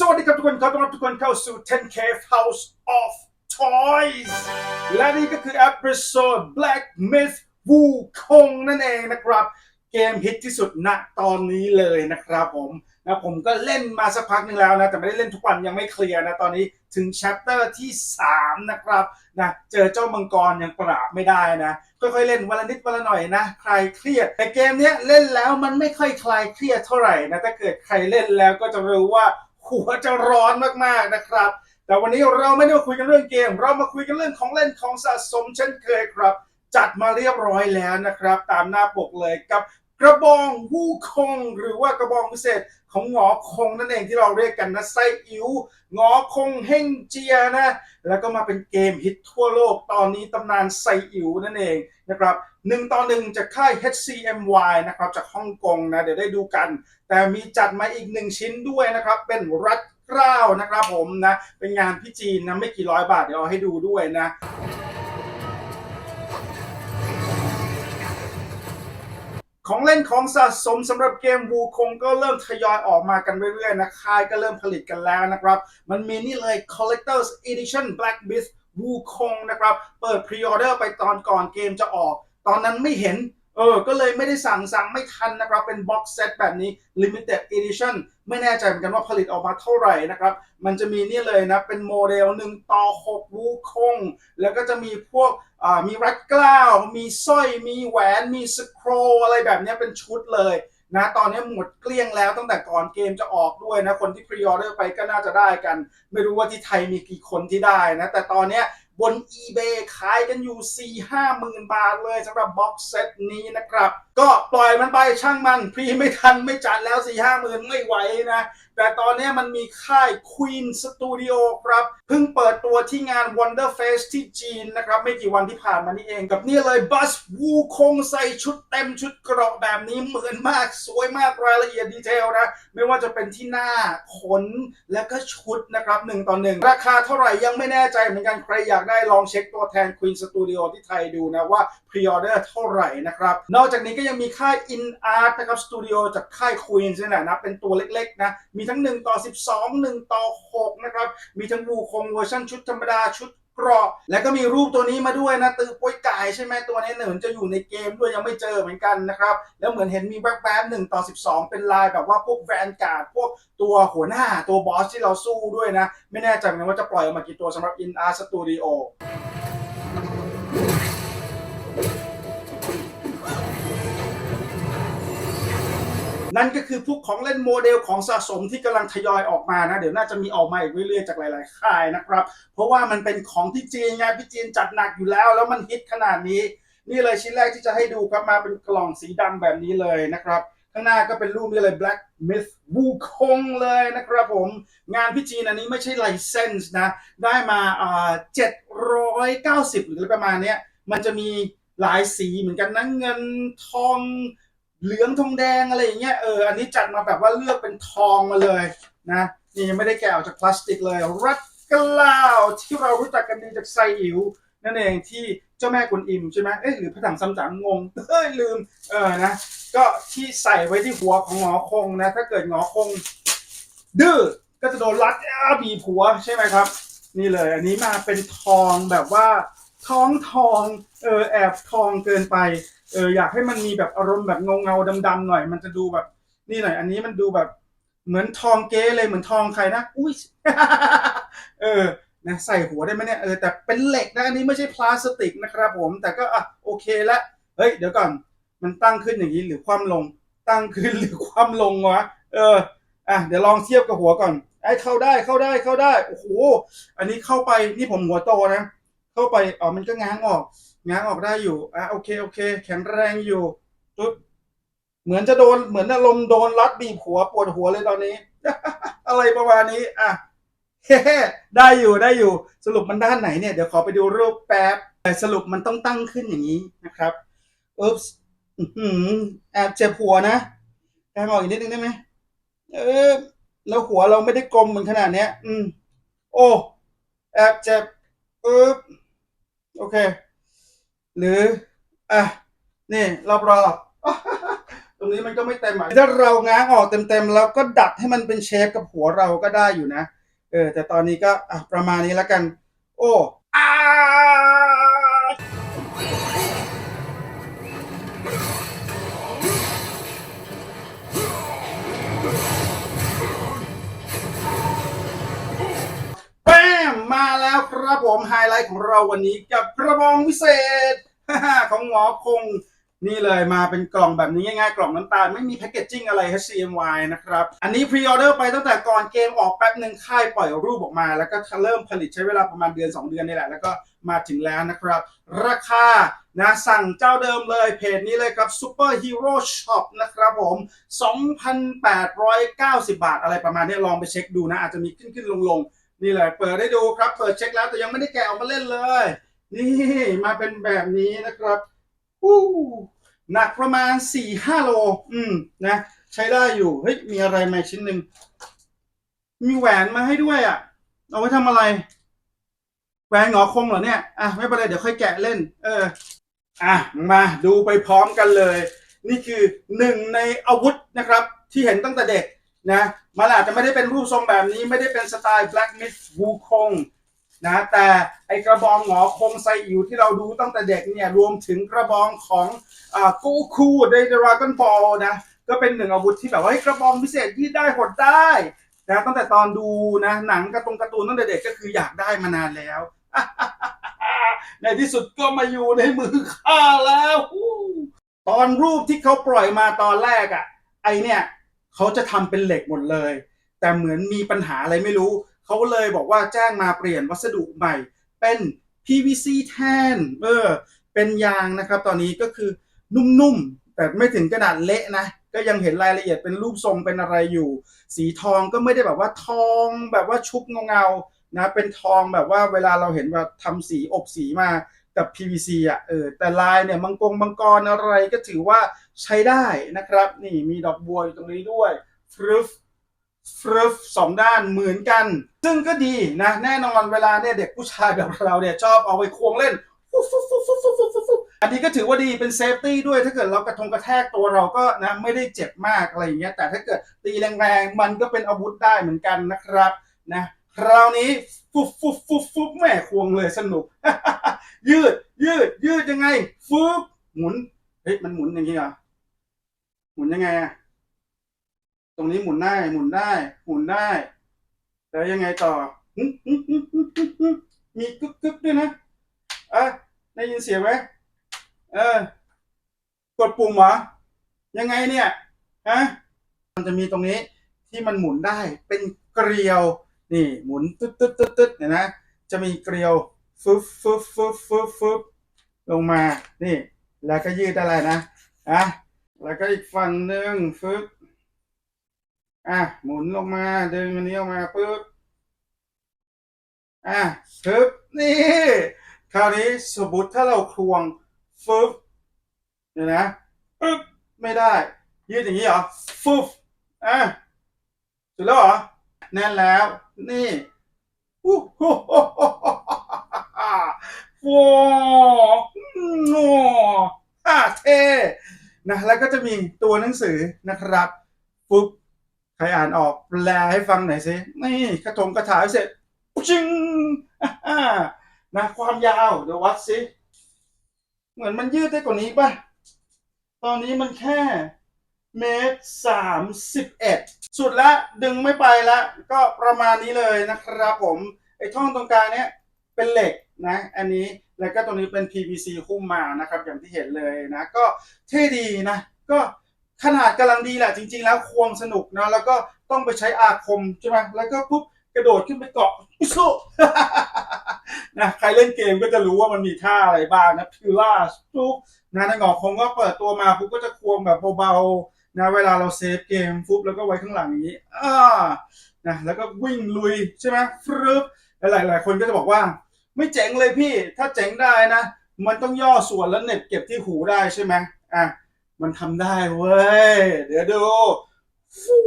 สวัสดีครับทุกคนขอต้อนรับทุกคนเข้าสู่ 10K House of Toys และนี่ก็คือ episode Black Myth Wukong นั่นเองนะครับ เกมฮิตที่สุดณตอนนี้เลยนะครับผมนะผมก็เล่นมาสักพักหนึงแล้วนะแต่ไม่ได้เล่นทุกวันยังไม่เคลียร์นะตอนนี้ถึง chapter ที่ 3 นะครับนะเจอเจ้ามังกรยังปราบไม่ได้นะค่อยๆเล่นวันละนิดวันละหน่อยนะคลายเครียดแต่เกมเนี้ยเล่นแล้วมันไม่ค่อยคลายเครียดเท่าไหร่นะถ้าเกิดใครเล่นแล้วก็จะรู้ว่า หัวจะร้อนมากๆนะครับ แต่วันนี้เราไม่ได้มาคุยกันเรื่องเกม เรามาคุยกันเรื่องของเล่นของสะสมเช่นเคยครับ จัดมาเรียบร้อยแล้วนะครับ ตามหน้าปกเลยกับ กระบองวูคง หรือว่ากระบองพิเศษของหงอคงนั่นเองที่เราเรียกกันนะไส้อิ๋วหงอคงเฮงเจียนะ แล้วก็มาเป็นเกมฮิตทั่วโลกตอนนี้ตำนานไซอิ๋วนั่นเองนะครับหนึ่งต่อหนึ่งจากค่าย HCMY นะครับจากฮ่องกงนะเดี๋ยวได้ดูกัน แต่มีจัดมาอีกหนึ่งชิ้นด้วยนะครับเป็นรัดเกล้านะครับผมนะเป็นงานพี่จีนนะไม่กี่ร้อยบาทเดี๋ยวเอาให้ดูด้วยนะ ของเล่นของสะสมสำหรับเกมวูคงก็เริ่มทยอยออกมากันเรื่อยๆนะค่ายก็เริ่มผลิตกันแล้วนะครับ มันมีนี่เลย Collector's Edition Black Beast วูคงนะครับ เปิดพรีออเดอร์ไปตอนก่อนเกมจะออก ตอนนั้นไม่เห็น เออ ก็เลยไม่ได้สั่งสั่งไม่ทันนะครับ เป็นบ็อกเซตแบบนี้ Limited Edition ไม่แน่ใจเหมือนกันว่าผลิตออกมาเท่าไหร่นะครับ มันจะมีนี่เลยนะ เป็นโมเดล1ต่อ6วูคง แล้วก็จะมีพวกมีรัดกล้าว มีสร้อย มีแหวน มีสโครอะไรแบบนี้เป็นชุดเลยนะตอนนี้หมดเกลี้ยงแล้วตั้งแต่ก่อนเกมจะออกด้วยนะ คนที่พรีออเดอร์ไปก็น่าจะได้กัน ไม่รู้ว่าที่ไทยมีกี่คนที่ได้นะ แต่ตอนนี้ บน eBay ขายกันอยู่ 4 5หมื่นบาทเลยสำหรับบ็อกเซตนี้นะครับ ก็ปล่อยมันไปช่างมันพรีไม่ทันไม่จัดแล้ว 4 5หมื่นไม่ไหวนะ แต่ตอนนี้มันมีค่าย Queen Studio ครับ เพิ่งเปิดตัวที่งาน Wonder Face ที่จีนนะครับ ไม่กี่วันที่ผ่านมานี่เองกับนี่เลยบัสวูคงใส่ชุดเต็มชุดเกราะแบบนี้เหมือนมากสวยมากรายละเอียดดีเทลนะ ไม่ว่าจะเป็นที่หน้าขนและก็ชุดนะครับหนึ่งต่อหนึ่งราคาเท่าไหร่ยังไม่แน่ใจเหมือนกันใครอยากได้ลองเช็คตัวแทน Queen Studio ที่ไทยดูนะว่าพรีออเดอร์เท่าไหร่นะครับ นอกจากนี้ก็ยังมีค่าย In Art นะครับสตูดิโอจากค่าย Queen นี่แหละนะเป็นตัวเล็กๆนะมีทั้ง 1 ต่อ 12 1 ต่อ 6 นะครับ มีทั้งวูคงเวอร์ชันชุดธรรมดาชุดเกราะแล้วก็มีรูปตัวนี้มาด้วยนะตือป้วยกายใช่ไหมตัวนี้เหมือนจะอยู่ในเกมด้วยยังไม่เจอเหมือนกันนะครับ แล้วเหมือนเห็นมีแวบๆหนึ่งต่อ 12 เป็นลายแบบว่าพวกแวนการ์ดพวกตัวหัวหน้าตัวบอสที่เราสู้ด้วยนะ ไม่แน่ใจเหมือนกันว่าจะปล่อยออกมากี่ตัวสำหรับ In Art Studio นั่นก็คือพวกของเล่นโมเดลของสะสมที่กำลังทยอยออกมานะ เดี๋ยวน่าจะมีออกมาอีกเรื่อยๆจากหลาย ๆ ค่ายนะครับ เพราะว่ามันเป็นของที่จีนไงพี่จีนจัดหนักอยู่แล้ว แล้วมันฮิตขนาดนี้ นี่เลยชิ้นแรกที่จะให้ดูครับมาเป็นกล่องสีดำแบบนี้เลยนะครับข้างหน้าก็เป็นรูปนี้เลย Black Myth Wukong เลยนะครับผม งานพี่จีนอันนี้ไม่ใช่ไลเซนส์นะ ได้มาอ่า790 หรือประมาณเนี้ย มันจะมีหลายสีเหมือนกันนะเงินทอง เหลืองทองแดงอะไรอย่างเงี้ยเอออันนี้จัดมาแบบว่าเลือกเป็นทองมาเลยนะนี่ยังไม่ได้แกะออกจากพลาสติกเลย รัดกล้าวที่เรารู้จักกันดีจากไซอิ๋วนั่นเองที่เจ้าแม่กุนอิมใช่ไหมเอ๊ะหรือพระถังซัมจั๋งงงเฮ้ยลืมเออนะก็ที่ใส่ไว้ที่หัวของหงอคงนะถ้าเกิดหงอคง ดื้อก็จะโดนรัดอ้าบีบหัวใช่ไหมครับ นี่เลย อันนี้มาเป็นทองแบบว่า ท้องทองเออแอบทองเกินไปเอออยากให้มันมีแบบอารมณ์แบบเงาเงาๆดำๆหน่อย มันจะดูแบบ นี่หน่อยอันนี้มันดูแบบ เหมือนทองเก๊เลยเหมือนทองใครนะอุ้ยเออนะใส่หัวได้ไหมเนี่ยเออแต่เป็นเหล็กนะอันนี้ไม่ใช่พลาสติกนะครับผม แต่ก็อะโอเคละเฮ้ยเดี๋ยวก่อนมันตั้งขึ้นอย่างนี้หรือคว่ำลง ตั้งขึ้นหรือคว่ำลงวะเอออะเดี๋ยวลองเทียบกับหัวก่อนไอ้เข้าได้เข้าได้เข้าได้โอ้โหอันนี้เข้าไปนี่ผมหัวโตนะ เข้าไปอ๋อมันก็ง้างออก ง้างออกได้อยู่อะโอเคโอเค แข็งแรงอยู่ปุ๊บเหมือนจะโดนเหมือนอารมณ์โดนรัดบีบหัวปวดหัวเลยตอนนี้ อะไรประมาณนี้ อะเฮ้ได้อยู่ได้อยู่ สรุปมันด้านไหนเนี่ย เดี๋ยวขอไปดูรูปแป๊บแต่สรุปมันต้องตั้งขึ้นอย่างนี้นะครับอุ๊บส์อื้อหือแอบเจ็บหัวนะแอบออกอีกนิดนึงได้ไหมเออแล้วหัวเราไม่ได้กลมเหมือนขนาดเนี้ย อืม โอ้ แอบเจ็บปึ๊บ โอเค หรือ อะ นี่รอบๆตรงนี้มันก็ไม่เต็มอะถ้าเราง้างออกเต็มๆแล้วก็ดัดให้มันเป็นเชฟกับหัวเราก็ได้อยู่นะ เออ แต่ตอนนี้ก็อะประมาณนี้แล้วกัน โอ้อา ครับผมไฮไลท์ของเราวันนี้กับกระบองวิเศษของหมอคงนี่เลยมาเป็นกล่องแบบนี้ง่ายๆ กล่องน้ำตาลไม่มีแพคเกจจิ้งอะไร HCMY นะครับ อันนี้พรีออเดอร์ไปตั้งแต่ก่อนเกมออกแป๊บหนึ่งค่ายปล่อยรูปออกมา แล้วก็เริ่มผลิตใช้เวลาประมาณเดือน 2 เดือนนี่แหละ แล้วก็มาถึงแล้วนะครับ ราคานะสั่งเจ้าเดิมเลยเพจนี้เลยครับ Super Hero Shop นะครับผม 2,890 บาทอะไรประมาณนี้ลองไปเช็คดูนะ อาจจะมีขึ้นขึ้นลงลงๆ นี่เลยเปิดได้ดูครับ เปิดเช็คแล้วแต่ยังไม่ได้แกะออกมาเล่นเลย นี่มาเป็นแบบนี้นะครับวู้หนักประมาณ4-5โล อืมนะ ใช้ได้อยู่ เฮ้ย มีอะไรมชิ้นหนึ่ง มีแหวนมาให้ด้วยอะ เอาไว้ทำอะไร แหวนหงอคงเหรอเนี่ย อะ ไม่เป็นไร เดี๋ยวค่อยแกะเล่น เออ อะ มาดูไปพร้อมกันเลย นี่คือหนึ่งในอาวุธนะครับ ที่เห็นตั้งแต่เด็ก นะมันอาจจะไม่ได้เป็นรูปทรงแบบนี้ไม่ได้เป็นสไตล์ Black Myth วูคงนะแต่ไอกระบองหงอคงไซอิ๋วที่เราดูตั้งแต่เด็กเนี่ยรวมถึงกระบองของอ่ากูคูในดราก้อนบอลนะก็เป็นหนึ่งอาวุธที่แบบว่าเฮ้กระบองพิเศษยืดได้หดได้นะตั้งแต่ตอนดูนะหนังการะตรงการ์ตูนตั้งแต่เด็กก็คืออยากได้มานานแล้ว ในที่สุดก็มาอยู่ในมือข้าแล้ว ตอนรูปที่เขาปล่อยมาตอนแรกอะ่ะไอเนี่ย เขาจะทำเป็นเหล็กหมดเลย แต่เหมือนมีปัญหาอะไรไม่รู้ เขาเลยบอกว่าแจ้งมาเปลี่ยนวัสดุใหม่ เป็น PVC แทนเออเป็นยางนะครับตอนนี้ก็คือนุ่มๆ แต่ไม่ถึงขนาดเละนะ ก็ยังเห็นรายละเอียดเป็นรูปทรงเป็นอะไรอยู่ สีทองก็ไม่ได้แบบว่าทองแบบว่าชุบเงาๆนะเป็นทองแบบว่าเวลาเราเห็นว่าทำสีอบสีมา กับ PVC อะเออแต่ลายเนี่ยมังกรมังกรอะไรก็ถือว่าใช้ได้นะครับ นี่มีดอกบัวอยู่ตรงนี้ด้วยฟรึฟฟรึฟสองด้านเหมือนกัน ซึ่งก็ดีนะแน่นอนเวลาเนี่ยเด็กผู้ชายแบบเราเนี่ยชอบเอาไปควงเล่นอันนี้ก็ถือว่าดีเป็นเซฟตี้ด้วยถ้าเกิดเรากระทงกระแทกตัวเราก็นะไม่ได้เจ็บมากอะไรอย่างเงี้ยแต่ถ้าเกิดตีแรงๆมันก็เป็นอาวุธได้เหมือนกันนะครับนะคราวนี้ฟุ๊บฟุ๊บฟุ๊บฟุบแม่ควงเลยสนุก ยืด ยืด ยืดยังไงฟุ๊บหมุนเฮ้ยมันหมุนอย่างนี้เหรอหมุนยังไงอะตรงนี้หมุนได้ หมุนได้ หมุนได้ แล้วยังไงต่อมีกึกกึกด้วยนะอะได้ยินเสียงไหมเออกดปุ่มเหรอยังไงเนี่ยฮะมันจะมีตรงนี้ที่มันหมุนได้เป็นเกลียว นี่ หมุนตึ๊ดตึ๊ดตึ๊ดตึ๊ดเนี่ยนะจะมีเกลียว ฟึบฟึบฟึบฟึบฟึบลงมา นี่ แล้วก็ยืดอะไรนะ อะ แล้วก็อีกฝั่งหนึ่งฟึบอะ หมุนลงมาดึงอันนี้ออกมาปุ๊บ อะปึ๊บนี่ คราวนี้สมมติถ้าเราควงฟึบเดี๋ยวนะปึ๊บไม่ได้ ยืดอย่างนี้เหรอฟึบอะสุดแล้วเหรอแน่นแล้ว นี่อู้หู หูหูหูโอ้อะเท่นะแล้วก็จะมีตัวหนังสือนะครับปุ๊บใครอ่านออกแปลให้ฟังหน่อยสินี่กระทงกระถาเสร็จจิงนะความยาวเดี๋ยววัดสิเหมือนมันยืดได้กว่านี้ป่ะ ตอนนี้มันแค่เมตรสามสิบเอ็ดสุดละดึงไม่ไปละก็ประมาณนี้เลยนะครับผม ไอ้ท่อนตรงกลางเนี้ยเป็นเหล็ก นะอันนี้แล้วก็ตรงนี้เป็น PVC หุ้มมานะครับอย่างที่เห็นเลยนะก็เท่ดีนะก็ขนาดกำลังดีแหละจริง ๆ แล้วควงสนุกนะแล้วก็ต้องไปใช้อาคมใช่ไหมแล้วก็ปุ๊บกระโดดขึ้นไปเกาะปุ๊บนะใครเล่นเกมก็จะรู้ว่ามันมีท่าอะไรบ้างนะพิล่าปุ๊บนะในหงอกคงก็เปิดตัวมาปุ๊บก็จะควงแบบเบาๆนะเวลาเราเซฟเกมปุ๊บแล้วก็ไว้ข้างหลังอย่างนี้อ่านะแล้วก็วิ่งลุยใช่ไหมฟรึบแล้วหลายๆคนก็จะบอกว่า ไม่เจ๋งเลยพี่ ถ้าเจ๋งได้นะ มันต้องย่อส่วนแล้วเน็บเก็บที่หูได้ใช่ไหมอะ มันทำได้เว้ย เดี๋ยวดูฟู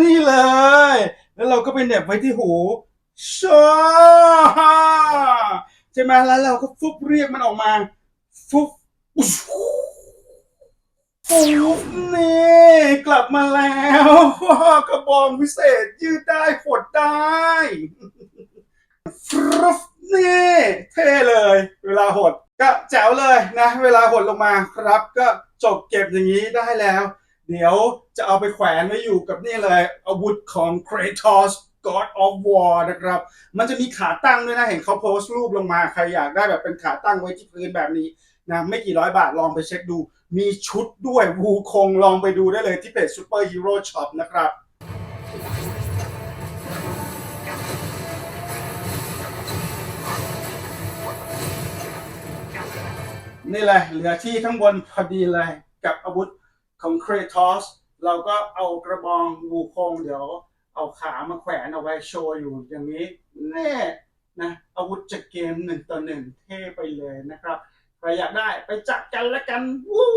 นี่เลย แล้วเราก็ไปเน็บไว้ที่หูชาใช่ไหมแล้วเราก็ฟุบเรียกมันออกมา ฟุบฟุบนี่ ลับมาแล้วกระบองวิเศษยืดได้หดได้ฟรุบนี่เท่เลย เวลาหดก็แจ๋วเลยนะ เวลาหดลงมาครับ ก็จบเก็บอย่างนี้ได้แล้ว เดี๋ยวจะเอาไปแขวนไว้อยู่กับนี่เลยอาวุธของ Kratos God of War นะครับ มันจะมีขาตั้งด้วยนะ เห็นเขาโพสต์รูปลงมา ใครอยากได้แบบเป็นขาตั้งไว้ที่พื้นแบบนี้นะ ไม่กี่ร้อยบาทลองไปเช็คดู มีชุดด้วยวูคงลองไปดูได้เลยที่เพจ Super Hero Shop นะครับนี่เลยเหลือที่ข้งบนพอดีเลยกับอาวุธของเครทอสเราก็เอากระบองวูคงเดี๋ยวเอาขามาแขวนเอาไว้โชว์อยู่อย่างนี้แน่นะอาวุธจากเกมหนึ่งต่อหนึ่งเท่ไปเลยนะครับ ใครอยากได้ไปจัดกันละกันวู้